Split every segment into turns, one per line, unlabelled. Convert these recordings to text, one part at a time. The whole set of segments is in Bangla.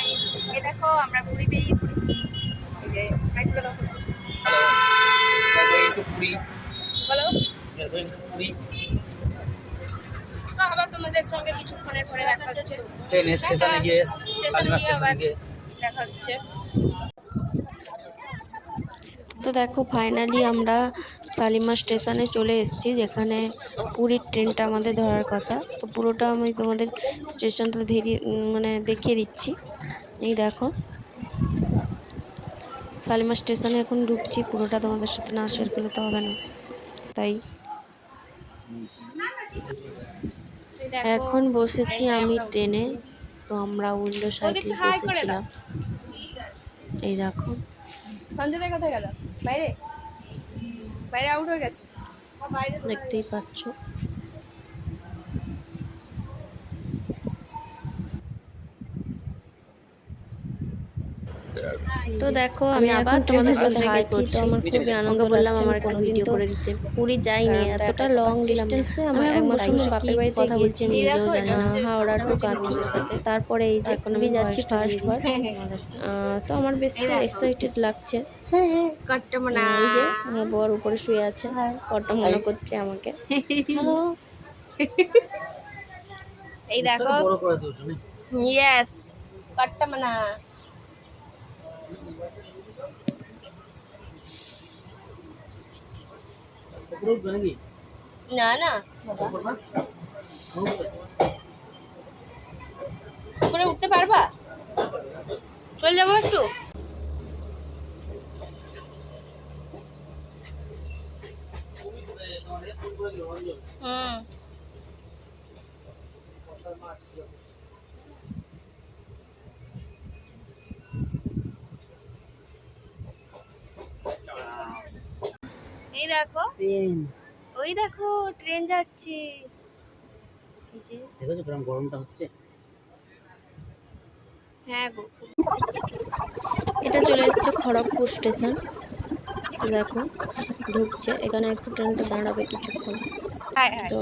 হাই এ দেখো আমরা পুরী বেরিয়ে পড়েছি। এই যে হাই দেখো
going to Puri.
বলো।
We are going to Puri.
তো আবার তোমাদের সঙ্গে কিছুক্ষণের পরে দেখা হচ্ছে।
ট্রেন স্টেশনে গিয়ে
স্টেশনে
কালিমা
গিয়ে আবার
স্টেশনে গিয়ে।
দেখা হচ্ছে।
তো দেখো ফাইনালি আমরা শালিমার স্টেশনে চলে এসেছি, যেখানে পুরীর ট্রেনটা আমাদের ধরার কথা। তো পুরোটা আমি তোমাদের স্টেশনটা ধেরিয়ে মানে দেখিয়ে দিচ্ছি। এই দেখো শালিমার স্টেশনে এখন ঢুকছি, পুরোটা তোমাদের সাথে না শেয়ার করলে তো হবে না। তাই এখন বসেছি আমি ট্রেনে, তো আমরা উইন্ডো সাইডে বসেছিলাম। এই দেখো।
সঞ্জয় কোথায় গেল? বাইরে? বাইরে আউট হয়ে গেছে।
দেখতেই পাচ্ছ। তো দেখো আমি আবার তোমাদের সাথে হাই করছি তো আমার খুবই আনন্দ বললাম আমার একটা ভিডিও করে দিতে। পুরী যাইনি এতটা লং ডিস্টেন্সে বসে বাপের বাড়িতে কথা বলছি নিজেও জানি না। হাওড়া টু কাঁচুরের সাথে। তারপরে এই যে এখন আমি যাচ্ছি ফার্স্ট বার তো আমার বেশ তো এক্সাইটেড লাগছে। এই যে আমার বর উপরে শুয়ে আছে কটা মনে করছে আমাকে।
এই দেখো।
বড় করে দিয়েছ
ইয়েস কট্ট মানা
উপরে উঠবে নাকি
না না।
উপর
উঠতে পারবা? চলে যাব একটু? হুম। এই দেখো।
ট্রেন।
ওই দেখো ট্রেন যাচ্ছে।
দেখেছ কিরম গরমটা হচ্ছে?
হ্যাঁ গো।
এটা চলে এসেছে খড়গপুর স্টেশন। দেখো ঢুকছে। এখানে একটু ট্রেনটা দাঁড়াবে কিছুক্ষণ। তো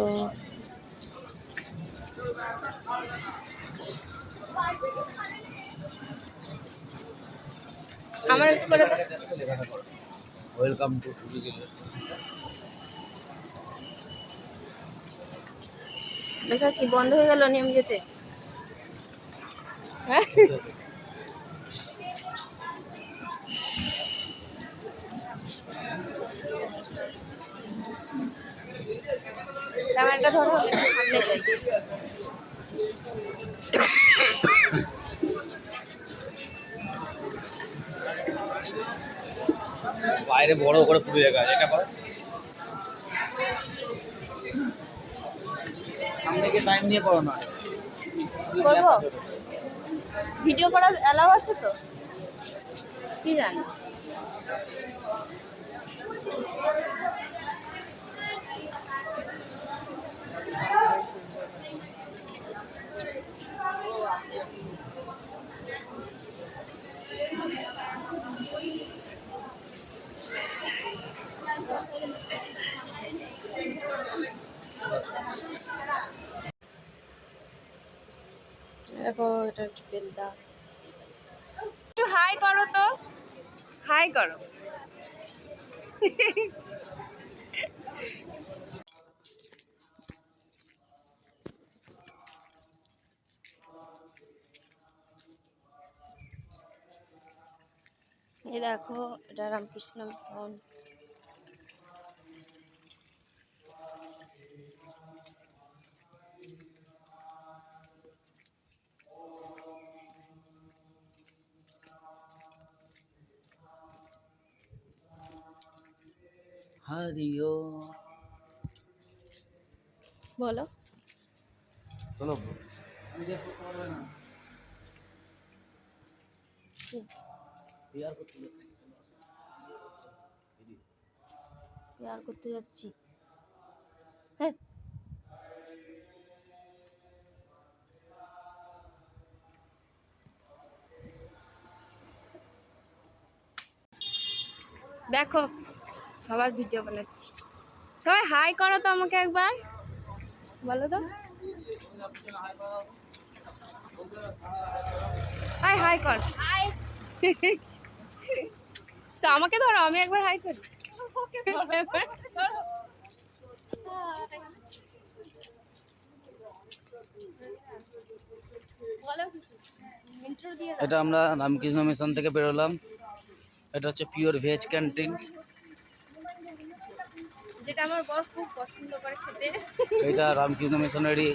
আমার একটু করে।
ওয়েলকাম টু পুরী
দেখা কি, বন্ধ হয়ে গেল নিয়ম যেতে? হ্যাঁ? ক্যামেরাটা ধরো সামনে যাই।
বাইরে বড় করে পুরো জায়গা এটা করে। সামনে গিয়ে টাইম নিয়ে করো না।
ভিডিও করা অ্যালাউ আছে তো? কি জানি।
হচ্ছে বেলদা
একটু হাই করো তো। হাই করো।
এই দেখো এটা রামকৃষ্ণ মিশন
হরিও
বলো।
চলো। বিয়ার করতে যাচ্ছি।
আর করতে যাচ্ছি। হ্যাঁ।
দেখো সবার ভিডিও বানাচ্ছি। সবাই হাই করো তো আমাকে একবার। বলো তো। হাই হাই হাই কর So, আমাকে ধরো আমি একবার হাই করি।
এটা আমরা রামকৃষ্ণ মিশন থেকে বেরোলাম। এটা হচ্ছে পিওর ভেজ ক্যান্টিন
যেটা আমার বর খুব পছন্দ করে খেতে।
এটা রামকৃষ্ণ মিশনেরই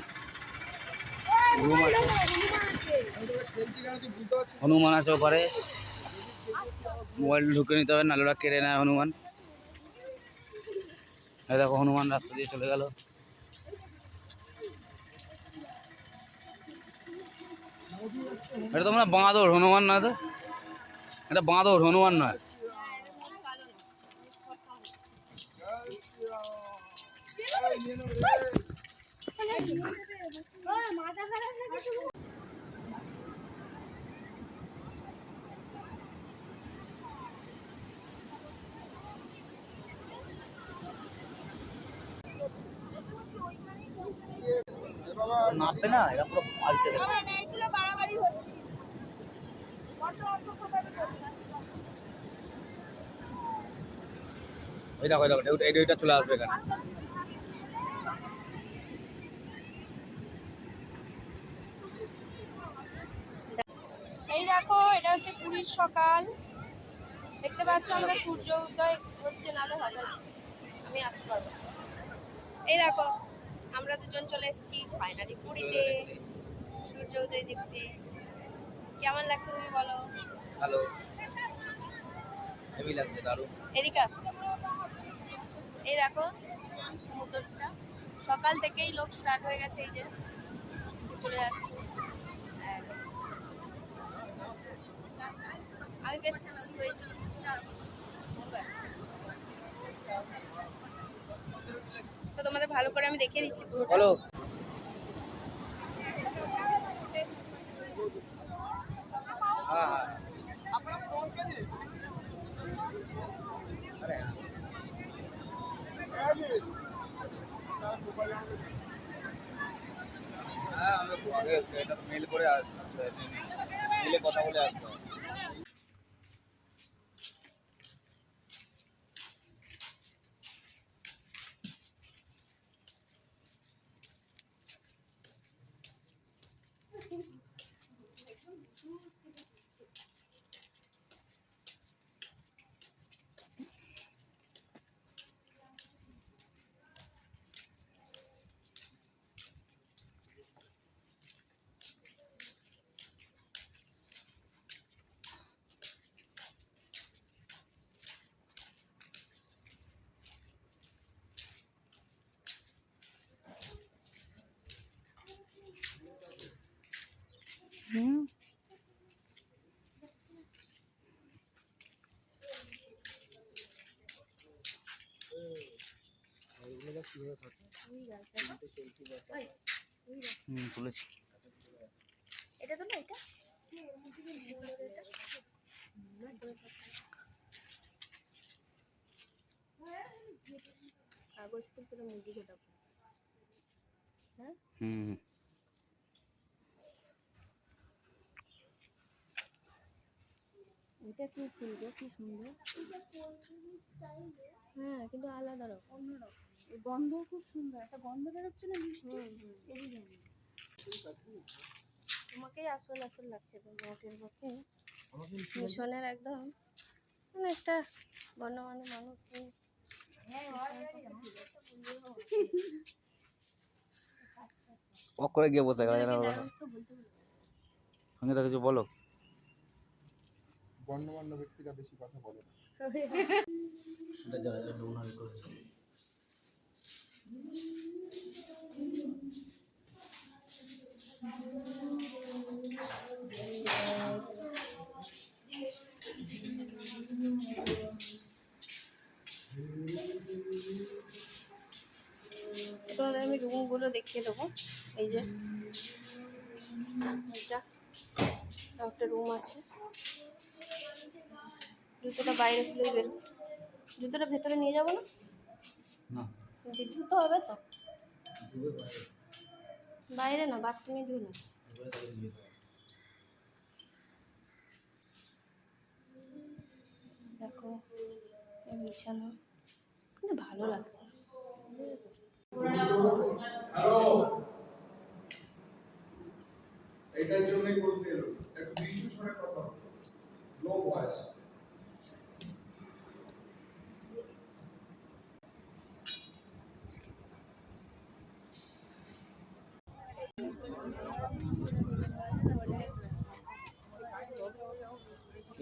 রুম আছে। হনুমান আছে ওপারে। মোবাইল ঢুকে নিতে হবে ওরা কেড়ে নেয় হনুমান। দেখো, হনুমান রাস্তা দিয়ে চলে গেল। এটা তো মানে বাঁদর, হনুমান নয় তো? এটা বাঁদর, হনুমান নয়। নামবে না এটা পুরো পাল্টে দেবে। ওই দেখো দেখো এটা এটা চলে আসবে এখানে
এই দেখো এটা হচ্ছে পুরীর সকাল। দেখতে পাচ্ছ আমরা সূর্য উদয় হচ্ছে নালে ভালো আমি আসতে পারব না। এই দেখো আমরা দুজন চলে এসেছি ফাইনালি পুরীতে সূর্য উদয় দেখতে। কেমন লাগছে তুমি বলো?
হ্যালো হেভি লাগছে দারুণ।
এদিকে এই দেখো সমুদ্রটা। সকাল থেকেই লোক স্টার্ট হয়ে গেছে এই যে চলে যাচ্ছে। আমি বেশ খুশি হয়েছি তো তোমাদের ভালো করে আমি দেখে দিচ্ছি পুরোটা।
হুম তুলেছি।
এটা তো না এটা? কাগজ ফুল ছিল মুরগি গোটা হ্যাঁ?
হুম
এটা কি ফুল গো কি সুন্দর? হ্যাঁ কিন্তু আলাদা রকম। অন্যরকম এই গন্ধ খুব সুন্দর। একটা গন্ধ বেরোচ্ছে না মিষ্টি? এই জন্য। তোমাকেই আসল আসল লাগছে তো মোটের পক্ষে। মিশনের একদম। মানে একটা গণ্যমান্য মানুষ তুমি
অক করে গিয়ে বসে গেল। সঙ্গে তো কিছু বলো।
গণ্যমান্য ব্যক্তিরা বেশি কথা বলে না।
তোমাদের আমি রুমগুলো দেখিয়ে দেবো। এই যে। এটা একটা রুম আছে। জুতোটা বাইরে খুলে বের। জুতোটা ভেতরে নিয়ে যাব না
না?
বিদ্যুৎ হবে তো। বাইরে না, বাথরুমে ধুই না দেখো বিছানো। কিন্তু ভালো লাগছে।
এটার জন্যই বলতে এলো একটু নিচু স্বরে কথা হতো লোক হয়েছে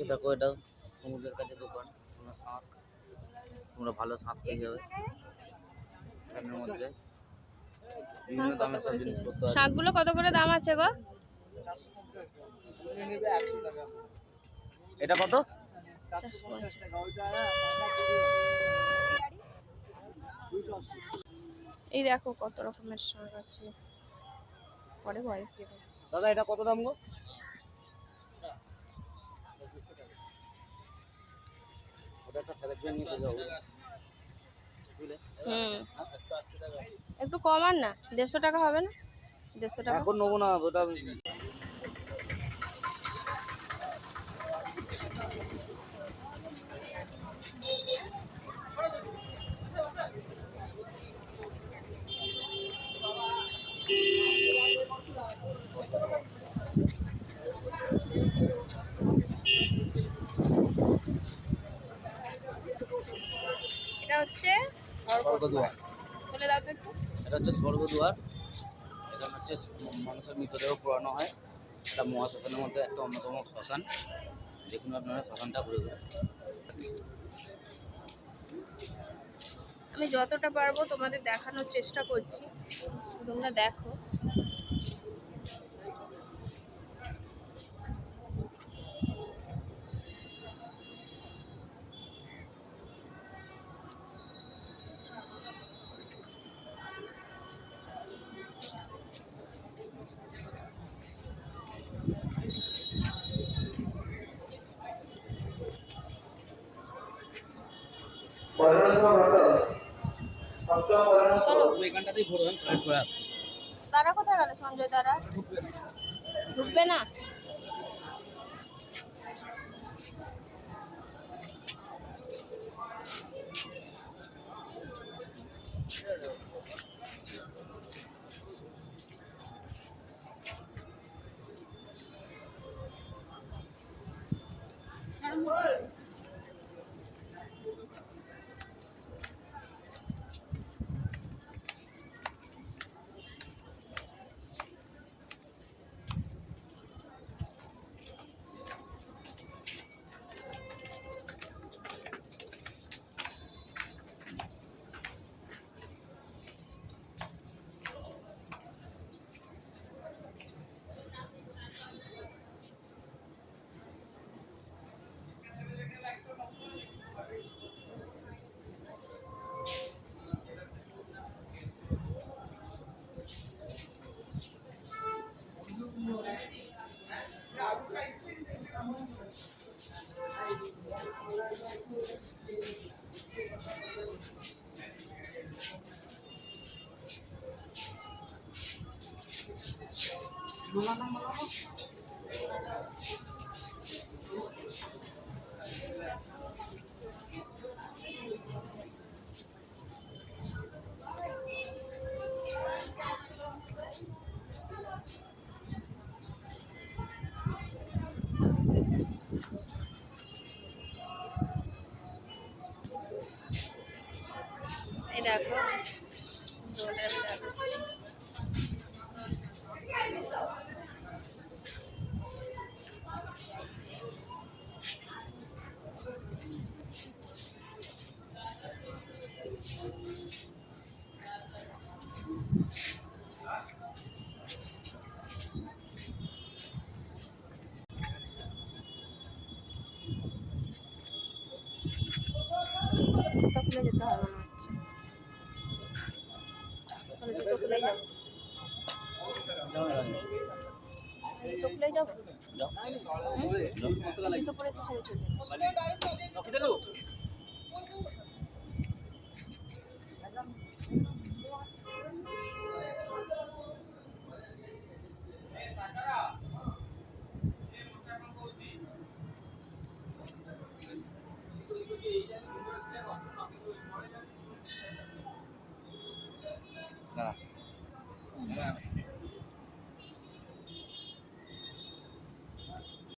এই দেখো এটা সমুদ্রের কাছে দোকান তোমরা শাঁখ তোমরা ভালো শাঁখ পেয়ে যাবে। এখানের মধ্যে বিভিন্ন দামের সব জিনিসপত্র আছে।
শাকগুলো কত করে দাম আছে গো?
এটা কত?
এই দেখো কত রকমের শাক আছে। পরে ভয়েস দেবো
দাদা এটা কত দাম গো?
হুম। একটু কমান না দেড়শো টাকা হবে না? দেড়শো টাকা।
এখন নেব না ওটা স্বর্গদুয়ার এটা হচ্ছে স্বর্গদুয়ার এখানে হচ্ছে মানুষের মৃতদেহ পোড়ানো হয়। এটা মহাশ্মশানের মধ্যে একটা অন্যতম শ্মশান। দেখুন আপনারা শ্মশানটা ঘুরে ঘুরে।
আমি যতটা পারব তোমাদের দেখানোর চেষ্টা করছি। তোমরা দেখো।
এখানটাতেই করে আসছে।
তারা কোথায় গেল সঞ্জয় তারা? ঢুকবে না? খুলে যেতে হবে মনে হচ্ছে। তাহলে জুতো যাব। জুতো খুলেই যাব? জুতো পরে তো চলে